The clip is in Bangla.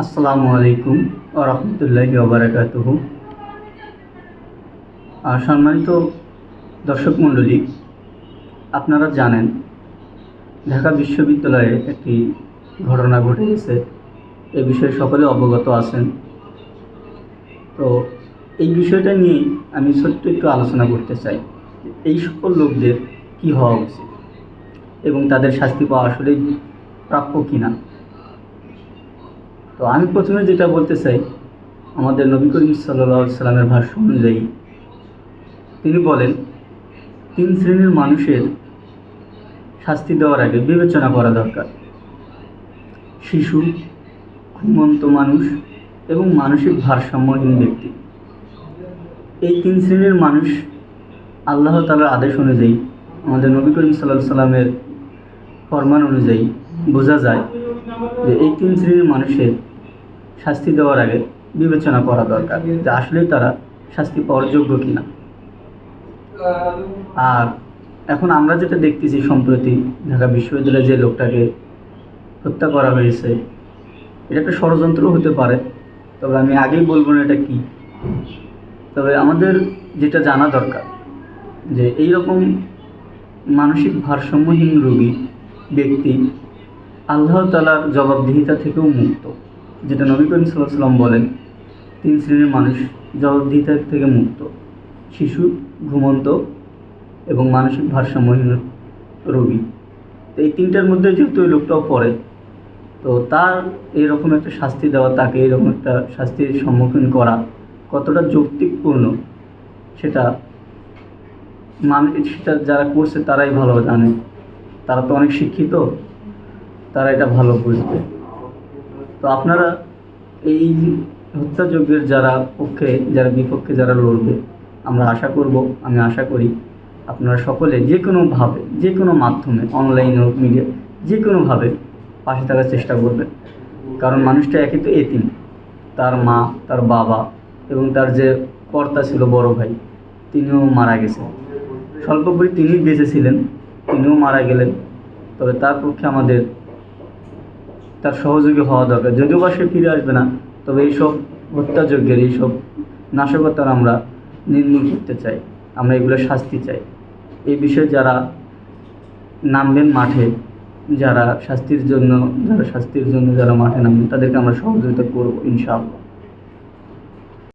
আসসালামু আলাইকুম রহমতুল্লাহি ওবরাকাতুহ আর সম্মানিত দর্শক মণ্ডলী, আপনারা জানেন, ঢাকা বিশ্ববিদ্যালয়ে একটি ঘটনা ঘটে গেছে এ বিষয়ে সকলে অবগত আছেন। তো এই বিষয়টা নিয়ে আমি ছোট্ট একটু আলোচনা করতে চাই এই সকল লোকদের কী হওয়া উচিত? এবং তাদের শাস্তি পাওয়া আসলে প্রাপ্য কিনা। তো আমি প্রথমে যেটা বলতে চাই, আমাদের নবী করিম সাল্লা সাল্লামের ভাষ্য অনুযায়ী তিনি বলেন, তিন শ্রেণির মানুষের শাস্তি দেওয়ার আগে বিবেচনা করা দরকার। শিশু, ঘুমন্ত মানুষ এবং মানসিক ভারসাম্যহীন ব্যক্তি। এই তিন শ্রেণির মানুষ আল্লাহ তালার আদেশ অনুযায়ী আমাদের নবী করিম সাল্লাহ সাল্লামের ফরমান অনুযায়ী বোঝা যায় যে এই তিন শ্রেণির মানুষের শাস্তি দেওয়ার আগে বিবেচনা করা দরকার যে আসলেই তারা শাস্তি পাওয়ার যোগ্য কিনা। আর এখন আমরা যেটা দেখতেছি সম্প্রতি ঢাকা বিশ্ববিদ্যালয়ে যে লোকটাকে হত্যা করা হয়েছে, এটা একটা ষড়যন্ত্র হতে পারে, তবে আমি আগেই বলব না এটা কী। তবে আমাদের যেটা জানা দরকার যে এই রকম মানসিক ভারসাম্যহীন রোগী ব্যক্তি আল্লাহ তালার জবাবদিহিতা থেকেও মুক্ত। যেটা নবী করিম সাল্লাম বলেন, তিন শ্রেণির মানুষ জবাবদিহিতা থেকে মুক্ত। শিশু, ঘুমন্ত এবং মানসিক ভারসাম্যহীন রোগী। তো এই তিনটার মধ্যে যেহেতু ওই লোকটাও পড়ে, তো তার এরকম একটা শাস্তি দেওয়া, তাকে এরকম একটা শাস্তির সম্মুখীন করা কতটা যৌক্তিকপূর্ণ, সেটা মানুষ সেটা যারা করছে তারাই ভালো জানে। তারা তো অনেক শিক্ষিত, তারা এটা ভালো বুঝবে। তো আপনারা এই হত্যাযজ্ঞের যারা পক্ষে, যারা বিপক্ষে যারা লড়বে, আমরা আশা করব, আমি আশা করি আপনারা সকলে যে কোনোভাবে যে কোনো মাধ্যমে অনলাইন হোক মিডিয়া যে কোনোভাবে পাশে থাকার চেষ্টা করবেন। কারণ মানুষটা একে তো এতিম, তার মা, তার বাবা এবং তার যে কর্তা ছিল বড় ভাই, তিনিও মারা গেছেন। স্বল্পপরি তিনি বেঁচে ছিলেন। তিনিও মারা গেলেন। তবে তার পক্ষে আমাদের তার সহযোগী হওয়া দরকার। যদিও বা সে ফিরে আসবে না, তবে এইসব হত্যাযজ্ঞের, এইসব নাশকতার আমরা নির্মূল করতে চাই। আমরা এগুলো শাস্তি চাই। এই বিষয়ে যারা নামবেন মাঠে, যারা শাস্তির জন্য, যারা শাস্তির জন্য যারা মাঠে নামবেন, তাদেরকে আমরা সহযোগিতা করব, ইনশাআল্লাহ।